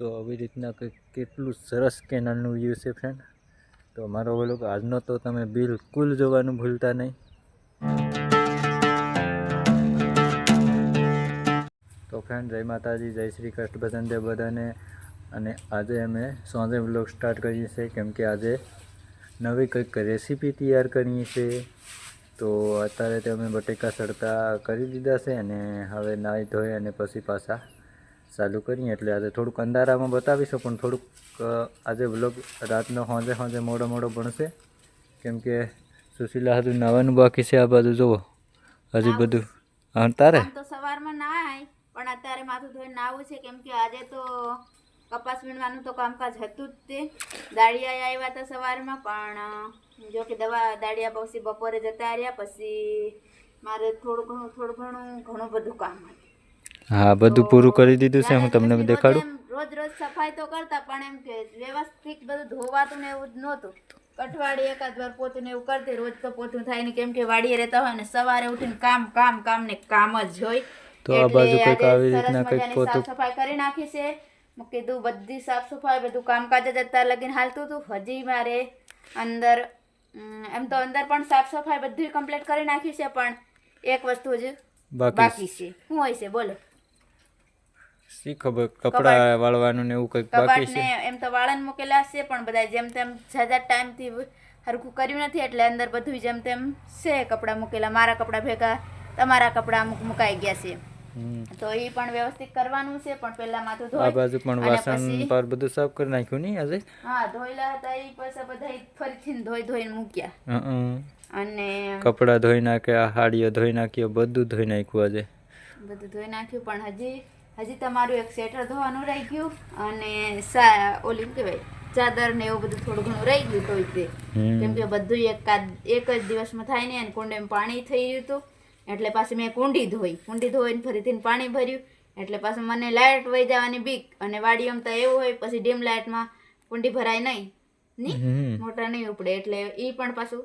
તો આવી રીતના કંઈક કેટલું સરસ કેનાલનું વ્યૂ છે ફ્રેન્ડ તો મારો બોલો આજનો તો તમે બિલકુલ જોવાનું ભૂલતા નહીં. તો ફ્રેન્ડ જય માતાજી, જય શ્રી કૃષ્ણ ભજન બધાને. અને આજે અમે સાંજે બ્લોગ સ્ટાર્ટ કરીએ છીએ, કેમ કે આજે નવી કંઈક રેસીપી તૈયાર કરીએ છીએ. તો અત્યારે તે અમે બટેકા સડતા કરી દીધા છે અને હવે નાહી ધોઈ અને પછી પાછા ચાલુ કરીએ એટલે આજે થોડુંક અંધારામાં બતાવીશું પણ થોડુંક આજે વ્લોગ રાતનો હોંજે હોંજે મોડો મોડો ભણશે કેમ કે સુશીલા હજુ નાવાનું બાકી છે આ બાજુ જુઓ. હજી બધું હા તારે? તો સવારમાં નાય પણ અત્યારે માથું ધોઈને નાવું છે. કેમ કે આજે તો કપાસ વીણવાનું તો કામકાજ હતું જ તે. દાળિયા આવ્યા હતા સવારમાં પણ જો કે દવા દાળિયા પછી બપોરે જતા રહ્યા પછી મારે થોડું ઘણું થોડું ઘણું ઘણું બધું કામ હતું. હા બધું પૂરું કરી દીધું છે હું તમને દેખાડું. રોજ રોજ સફાઈ તો કરતા પણ એમ કે વ્યવસ્થિત બધું ધોવાતું ને એવું નહોતું. અઠવાડિયે એકાદ વાર પોતું ને એવું કરતી રોજ તો પોતું થાય ને કેમ કે વાડીએ રહેતા હોય ને સવારે ઉઠીને કામ કામ કામ ને કામ જ હોય. તો આ બાજુ કંઈક આવી રીતના કંઈક પોતું. સાફ સફાઈ કરી નાખી છે. મેં કીધું બધી સાફ સફાઈ બધું કામકાજ જ અત્યારે લગીને હાલતું હતું. હજી મારે અંદર એમ તો અંદર પણ સાફ સફાઈ બધી કમ્પ્લીટ કરી નાખી છે પણ એક વસ્તુ જ બાકી છે. શું હોય છે? બોલો. શી ખબર? કપડા વાળવાનું ને એવું કંઈક બાકી છે? એમ તો વાળન મૂકેલા છે પણ બધા જેમ તેમ જાજા ટાઈમથી હરખું કર્યું નથી એટલે અંદર બધું જેમ તેમ છે કપડા મૂકેલા. મારા કપડા ભેગા તમારા કપડા અમુક મુકાઈ ગયા છે. તો એ પણ વ્યવસ્થિત કરવાનું છે પણ પહેલા માથું આ બાજુ પણ વાસણ પર બધું સાફ કરી નાખ્યું નહીં આજે? હા ધોયેલા હતા એ પછી બધા ફરીથી ધોઈ ધોઈને મૂક્યા. અને કપડા ધોઈ નાખ્યા હાડીઓ ધોઈ નાખ્યો બધું ધોઈ નાખ્યું આજે. બધું ધોઈ નાખ્યું પણ હજી હજી તમારું એક સ્વેટર ધોવાનું રહી ગયું અને સા ઓલી કહેવાય ચાદર ને એવું બધું થોડું ઘણું રહી ગયું તો. તે કેમ કે બધું એકાદ એક જ દિવસમાં થાય ને અને કુંડે પાણી થઈ ગયું હતું. એટલે પાછી મેં કુંડી ધોઈ. કુંડી ધોઈને ફરીથી પાણી ભર્યું. એટલે પાછું મને લાઇટ વહી જવાની બીક. અને વાડીઓમાં તો એવું હોય પછી ડીમ લાઇટમાં કુંડી ભરાય નહીં. નહીં? મોટા મોટર નહીં ઉપડે. એટલે એ પણ પાછું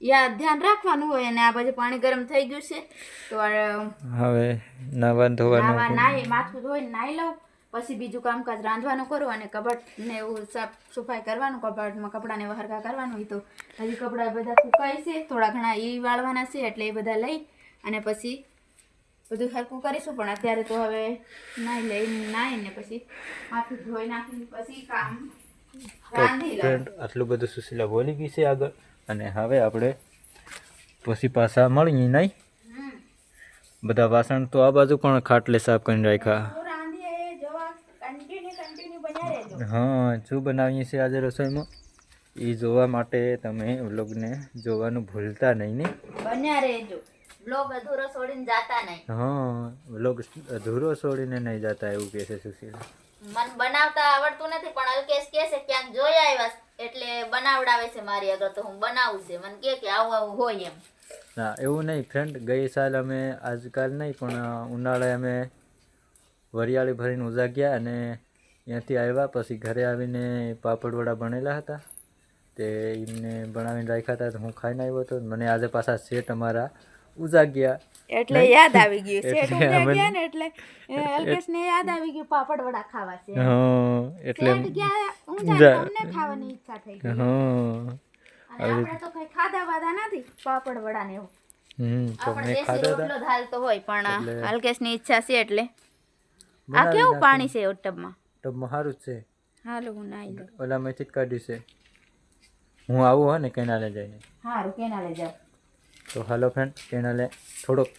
યાદ ધ્યાન રાખવાનું હોય અને આ બાજુ પાણી ગરમ થઈ ગયું છે તો હવે નાવા ધોવાનું નાવા નાહી માથું ધોઈને નાહી લઉં પછી બીજું કામકાજ રાંધવાનું કરું અને કબાટ ને એવું સાફ સફાઈ કરવાનું કબાટમાં કપડાને વહરકા કરવાનું તો હજી કપડાં બધા સુકાય છે થોડા ઘણા એ વાળવાના છે એટલે એ બધા લઈ અને પછી બધું હરકું કરીશું પણ અત્યારે તો હવે નાહી લઈને નાહીને પછી માથું ધોઈ નાખીને પછી કામ રાંધી આટલું બધું સુશીલા બોલી ગઈ છે આગળ? અને હવે આપણે પછી પાછા મળીએ નહીં? બધા વાસણ તો આ બાજુ પણ ખાટલે સાફ કરીને રાખ્યા. હા શું બનાવીએ છીએ આજે રસોઈમાં? એ જોવા માટે તમે વ્લોગને જોવાનું ભૂલતા નહીં ને બન્યા રહેજો. બ્લોગ અધૂરો છોડીને જાતા નહીં. હા વ્લોગ અધૂરો છોડીને નહીં જતા એવું કહે છે સુશીલા. મન બનાવતા આવડતું નથી પણ અલ્કેશ કહે છે ક્યાંક જોઈ આવ્યા એટલે બનાવડાવે છે મારી આગળ તો હું બનાવું છે. મને કે કે આવું આવું હોય એમ. ના, એવું નહીં. ફ્રેન્ડ ગઈ સાલ અમે આજકાલ નહીં, પણ ઉનાળે અમે વરિયાળી ભરીને ઉજાગ્યા અને ત્યાંથી આવ્યા. પછી ઘરે આવીને પાપડવડા બનેલા હતા. તે એમને બનાવીને રાખ્યા હતા. તો હું ખાઈને આવ્યો હતો. મને આજે પાછા સેટ અમારા ઉજાગ્યા એટલે યાદ આવી ગયું એટલે સેટ ગયા ને એટલે અલ્કેશ ને યાદ આવી ગયું પાપડ વડા ખાવા છે. હા એટલે ગયા હું જા- તમને ખાવાની ઈચ્છા થઈ ગઈ. હા. આપણે તો કઈ ખાધા વાધા નથી પાપડ વડા ને એવું. હમ તો મેં ખાધા હતા. ધાલતો હોય પણ એટલે- ની ઈચ્છા છે એટલે. આ કેવું પાણી છે ટબમાં? ટબમાં સારું છે. હાલો હું નાઈ લઉં ઓલામાંથી જ કાઢ્યું છે. હું આવું હોય ને કેનાલે જઈને. હારું કેનાલે જાવ તો હાલો ફ્રેન્ડ કેનાલે થોડોક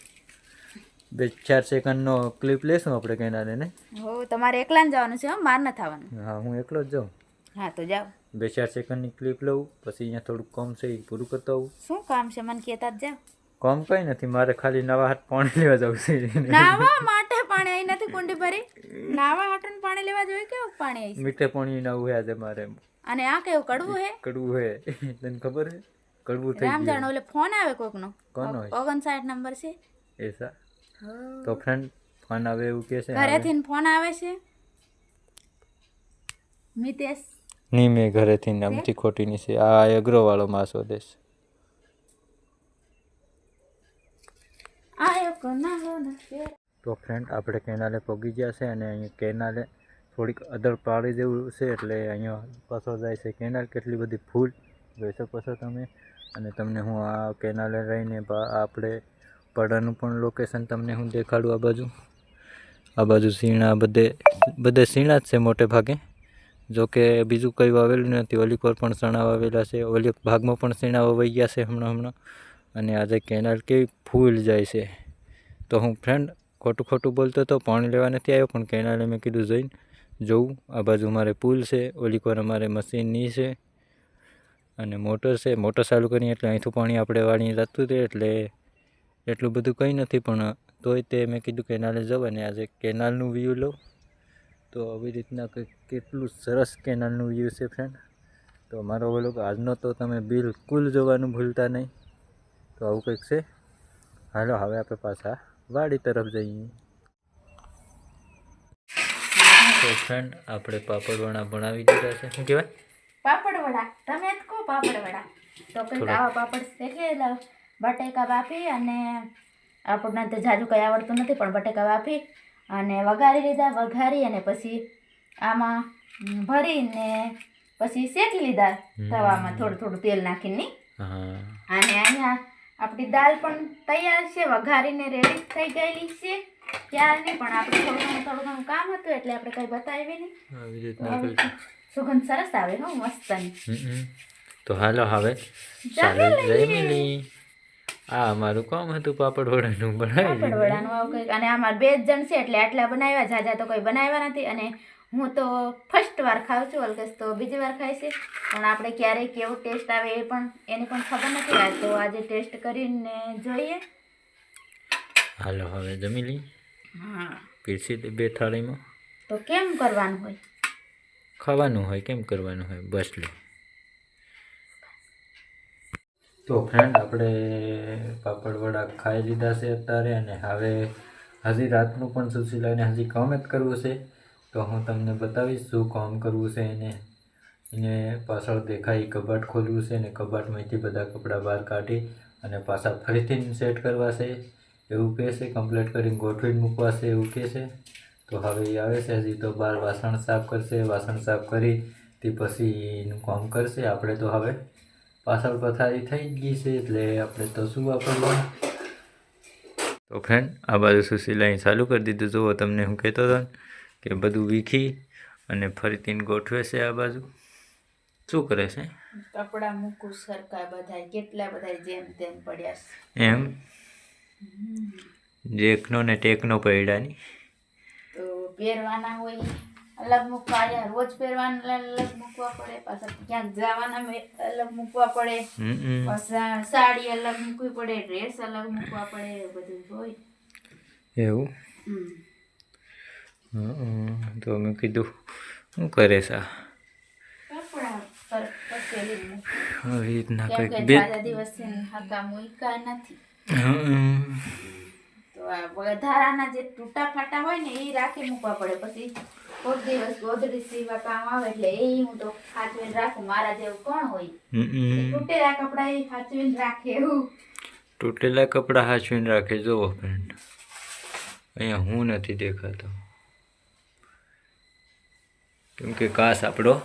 બે ચાર સેકન્ડનો ક્લિપ લેશું આપણે કેનાલે ને? હો તમારે એકલા જવાનું છે હો માર ન થવાનું. હા હું એકલો જ જાઉં. હા તો જાઓ. બે ચાર સેકન્ડની ક્લિપ લઉં પછી અહીંયા થોડુંક કામ છે એ પૂરું કરતો આવું. શું કામ છે મને કહેતા જ જાઓ. કામ કંઈ નથી મારે ખાલી નવા હાથ પાણી લેવા જવું છે. નાવા માટે પાણી આવી નથી કુંડી ભરી? નાવા હાટન પાણી લેવા જોઈએ કેવું પાણી આવી મીઠે પાણી નવું હે આજે મારે અને આ કેવું કડવું હે? કડવું હે તને ખબર છે કડવું થઈ રામ જાણો એટલે ફોન આવે કોકનો? કોનો? ઓગણસાઠ નંબર છે? એસા તો ફ્રેન્ડ ફોન આવે એવું કે છે. ઘરેથી ફોન આવે છે? મિતેશ? ની મેં ઘરેથી ખોટી ની છે? આ અગ્રોવાળો માસો દેશ. તો ફ્રેન્ડ આપણે કેનાલે પગી ગયા છે અને અહીંયા કેનાલે થોડીક અદર પાડી દેવું છે એટલે અહીંયા પાછળ જાય છે. કેનાલ કેટલી બધી ફૂલ જોઈ શકો છો તમે. અને તમને હું આ કેનાલે રહીને આપણે પડાનું પણ લોકેશન તમને હું દેખાડું આ બાજુ. આ બાજુ સીણા બધે બધે સીણા જ છે મોટે ભાગે. જો બીજું કંઈ વાવેલું નથી. ઓલી કોર પણ સણા વાવેલા છે. ઓલી ભાગમાં પણ સીણા વવાઈ ગયા છે હમણાં હમણાં. અને આજે કેનાલ કેવી ફૂલ જાય છે. તો હું ફ્રેન્ડ ખોટું ખોટું બોલતો હતો પાણી લેવા નથી આવ્યો, પણ કેનાલે મેં કીધું જઈને જોઉં. આ બાજુ મારે પુલ છે. ઓલી કોર અમારે મશીનની છે. અને મોટર છે, મોટર ચાલુ કરીએ એટલે અહીંથી પાણી આપણે વાળીને જતું હતું એટલે એટલું બધું કંઈ નથી, પણ તોય તે મેં કીધું કેનાલે જાઉં અને આજે કેનાલનું વ્યૂ લઉં. તો આવી રીતના કેટલું સરસ કેનાલનું વ્યૂ છે ફ્રેન્ડ તો મારો કે આજનો તો તમે બિલકુલ જોવાનું ભૂલતા નહીં. તો આવું કંઈક છે. હાલો, હવે આપણે પાછા વાડી તરફ જઈએ. તો ફ્રેન્ડ આપણે પાપડવાણા ભણાવી દીધા છે. શું કહેવાય? પાપડ વડા. તમે જ કહો પાપડ વડા. તો કંઈક આવા પાપડ લાવ બટેકા બાફી અને આપણને તો જાજુ કંઈ આવડતું નથી પણ બટેકા બાફી અને વઘારી લીધા. વઘારી અને પછી આમાં ભરીને પછી શેકી લીધા તવામાં થોડું થોડું તેલ નાખીને. અને અહીંયા આપણી દાળ પણ તૈયાર છે. વઘારીને રેડી થઈ ગયેલી છે. ત્યારની પણ આપણે થોડું ઘણું થોડું ઘણું કામ હતું એટલે આપણે કંઈ બતાવી નહીં. આવી આવી સુગંધ સરસ આવે હો મસ્તની. તો હાલો હવે ચાલો જય મિલી આ અમારું કામ હતું પાપડ વડાનું બનાવી પાપડ વડાનું આવું કંઈક. અને અમારે બે જ જણ છે એટલે આટલા બનાવ્યા જાજા તો કોઈ બનાવ્યા નથી. અને હું તો ફર્સ્ટ વાર ખાઉં છું અલગસ તો બીજી વાર ખાય છે. પણ આપણે ક્યારેય કેવો ટેસ્ટ આવે એ પણ એની પણ ખબર નથી આ તો આજે ટેસ્ટ કરીને જોઈએ. હાલો હવે જમી લઈ હા. પીરસી બે થાળીમાં. તો કેમ કરવાનું હોય? ખાવાનું હોય, કેમ કરવાનું હોય, બસ લે. તો ફ્રેન્ડ આપણે પાપડ વડા ખાઈ લીધા છે અત્યારે અને હવે હજી રાતનું પણ સુશીલાને હજી કામ જ કરવું છે. તો હું તમને બતાવીશ શું કામ કરવું છે એને. એને પાછળ દેખાય કબાટ ખોલવું છે અને કબાટમાંથી બધા કપડાં બહાર કાઢી અને પાછા ફરીથી સેટ કરવા છે. એવું કહે છે કમ્પ્લીટ કરીને ગોઠવીને મૂકવા છે, એવું કહે છે. તો હવે એ આવે છે હજી તો બાર વાસણ સાફ કરશે વાસણ સાફ કરી તે પછી એનું કામ કરશે. આપણે તો હવે પાછળ પથારી થઈ ગઈ છે એટલે આપણે તો શું વાપરવાનું? તો ફ્રેન્ડ આ બાજુ શું અહીં ચાલુ કરી દીધું. જુઓ તમને હું કહેતો હતો કે બધું વીખી અને ફરીથી ગોઠવે છે આ બાજુ. શું કરે છે? કપડાં મૂકું સરખા બધાય કેટલા બધાય જેમ તેમ પડ્યા છે. એમ? જેકનો ને ટેકનો પડ્યા તો પહેરવાના હોય અલગ મૂકવા અહીંયા રોજ પહેરવાના અલગ મૂકવા પડે પાછા ક્યાંક જવાના અલગ મૂકવા પડે. પાછા સાડી અલગ મૂકવી પડે ડ્રેસ અલગ મૂકવા પડે બધું હોય. એવું? તો મેં કીધું શું કરે સા મૂક. રીતના કંઈક બે દિવસથી હગા મૂક્યા નથી. વધારાના જે તૂટા ફાટા હોય ને એ રાખી મૂકવા પડે. પછી કોઈક દિવસ ગોદડી સીવા કામ આવે એટલે એ હું તો સાચવીને રાખું. મારા જેવું કોણ હોય? તૂટેલા કપડા એ સાચવીને રાખે એવું. તૂટેલા કપડા હાચવીને રાખે. જોવો ફ્રેન્ડ અહીંયા હું નથી દેખાતો. કેમ કે કાસ આપણો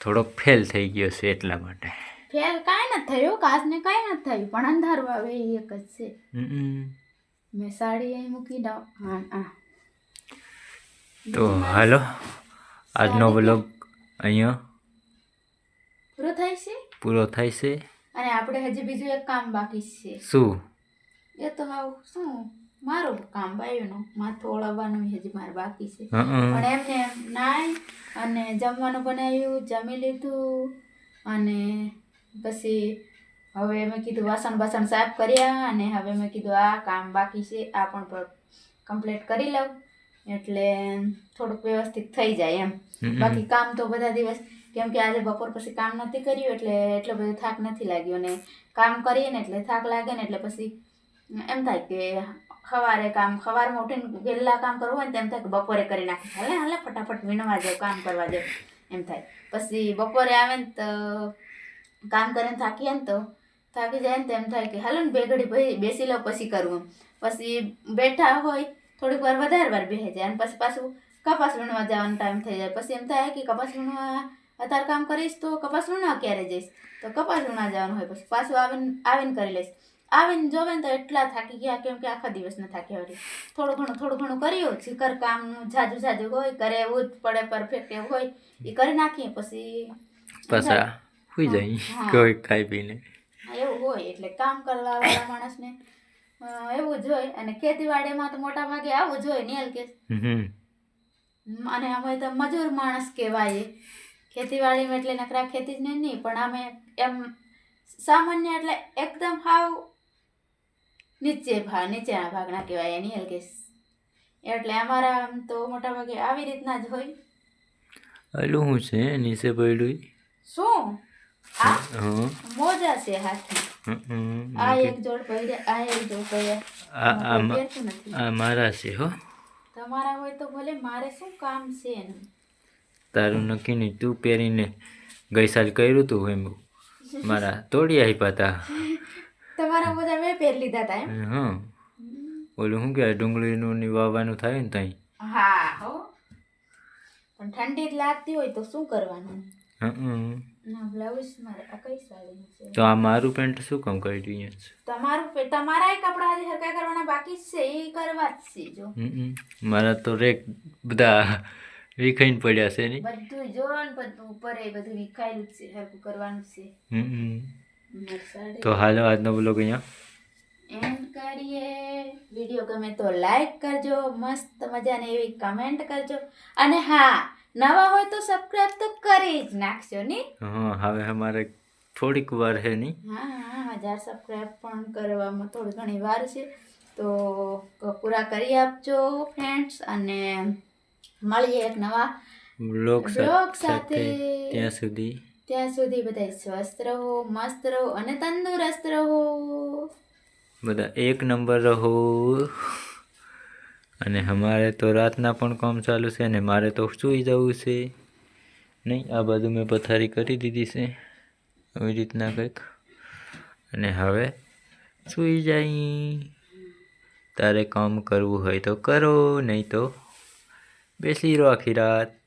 થોડો ફેલ થઈ ગયો છે એટલા માટે. ફેર કાંઈ નથી થયું. કાસને કાંઈ નથી થયું. પણ અંધારું આવે એ એક જ છે. હમ. મેં સાડી અહીં મૂકી દઉં હા હા તો હાલો આજનો બ્લોગ અહીંયા પૂરો થાય છે પૂરો થાય છે અને આપણે હજી બીજું એક કામ બાકી છે શું એ તો હાવ શું મારું કામ બાયુનું માથું ઓળવવાનું હજી મારે બાકી છે. પણ એમને એમ નાય અને જમવાનું બનાવ્યું જમી લીધું અને પછી હવે મેં કીધું વાસણ બાસણ સાફ કર્યા અને હવે મેં કીધું આ કામ બાકી છે આ પણ કમ્પ્લીટ કરી લઉં. એટલે થોડુંક વ્યવસ્થિત થઈ જાય એમ. બાકી કામ તો બધા દિવસ કેમ કે આજે બપોર પછી કામ નથી કર્યું એટલે એટલો બધો થાક નથી લાગ્યો. ને કામ કરીએ ને એટલે થાક લાગે ને એટલે પછી એમ થાય કે સવારે કામ સવારમાં ઉઠીને વહેલા કામ કરવું હોય ને તેમ થાય કે બપોરે કરી નાખી હાલે હાલે ફટાફટ વીણવા જાવ કામ કરવા જાવ એમ થાય. પછી બપોરે આવે ને તો કામ કરીને થાકીએ ને તો થાકી જાય ને તેમ એમ થાય કે હાલો ને બે ઘડી ભાઈ બેસી લો પછી કરવું પછી બેઠા હોય થોડીક વાર વધારે વાર બેસી જાય અને પછી પાછું કપાસ વીણવા જવાનો ટાઈમ થઈ જાય. પછી એમ થાય કે કપાસ વીણવા અત્યારે કામ કરીશ તો કપાસ વીણવા ક્યારે જઈશ? તો કપાસ વીણવા જવાનું હોય પછી પાછું આવીને આવીને કરી લઈશ. આવીને જોવે ને તો એટલા થાકી ગયા કેમ કે આખા દિવસના થાક્યા વળી થોડું ઘણું થોડું ઘણું કર્યું જીકર કામનું જાજુ જાજુ હોય કરે એવું જ પડે પરફેક્ટ એવું હોય એ કરી નાખીએ પછી પાછા સુઈ જાય કોઈ ખાઈ પીને. એવું હોય એટલે કામ કરવા વાળા માણસને અ, એવું જ હોય. અને ખેતીવાડીમાં તો મોટા ભાગે આવું જ હોય નેલ કે. અને અમે તો મજૂર માણસ કહેવાય. ખેતીવાડીમાં એટલે નકરા ખેતી જ નહીં પણ અમે એમ સામાન્ય એટલે એકદમ હાવ નીચે ભાગ નીચેના ભાગના કહેવાય એની હલકેસ એટલે અમારા આમ તો મોટા ભાગે આવી રીતના જ હોય. અલું શું છે? નીચે પડ્યું શું? હા? મોજા છે હાથમાં. આ એક જોડ પડ્યા આ એક જોડ પડ્યા. આ મારા છે હો. તમારા હોય તો ભલે મારે શું કામ છે એનું? તારું નક્કી નહીં તું પહેરીને ગઈ સાલ કર્યું તું એમ. મારા તોડી આપ્યા હતા તમારા મોજા મેં પહેરી લીધા હતા એમ? હા ઓલું શું કહેવાય ડુંગળીનું ને વાવવાનું થાય ને ત્યાં હા હો. પણ ઠંડી લાગતી હોય તો શું કરવાનું? હમ. તો આ મારું પેન્ટ શું કામ કર્યું અહીંયા છે તમારું તમારા કપડા હજી હરકા કરવાના બાકી છે એ કરવા જ છે જો. મારા તો રેક બધા વિખાઈને પડ્યા છે ને બધું જો ને બધું ઉપર એ બધું વિખાયેલું છે હરકું કરવાનું છે. તો હાલો આજનો બ્લોગ અહીંયા. એન્ડ કરીએ. વીડિયો ગમે તો લાઈક કરજો મસ્ત મજાને એવી કમેન્ટ કરજો. અને હા નવા હોય તો સબસ્ક્રાઇબ તો કરી જ નાખજો ની? હા હવે અમારે થોડીક વાર છે નહીં હા હા હજાર સબસ્ક્રાઇબ પણ કરવામાં થોડી ઘણી વાર છે. તો પૂરા કરી આપજો ફ્રેન્ડ્સ અને મળીએ એક નવા બ્લોગ સાથે. ત્યાં સુધી. ત્યાં સુધી બધા સ્વસ્થ રહો મસ્ત રહો અને તંદુરસ્ત રહો. બધા એક નંબર રહો. અને અમારે તો રાતના પણ કામ ચાલુ છે ને મારે તો સૂઈ જવું છે. નહીં, આ બાજુ મેં પથારી કરી દીધી છે. આવી રીતના કંઈક. અને હવે સૂઈ જાય તારે કામ કરવું હોય તો કરો, નહીં તો બેસી રહો આખી રાત.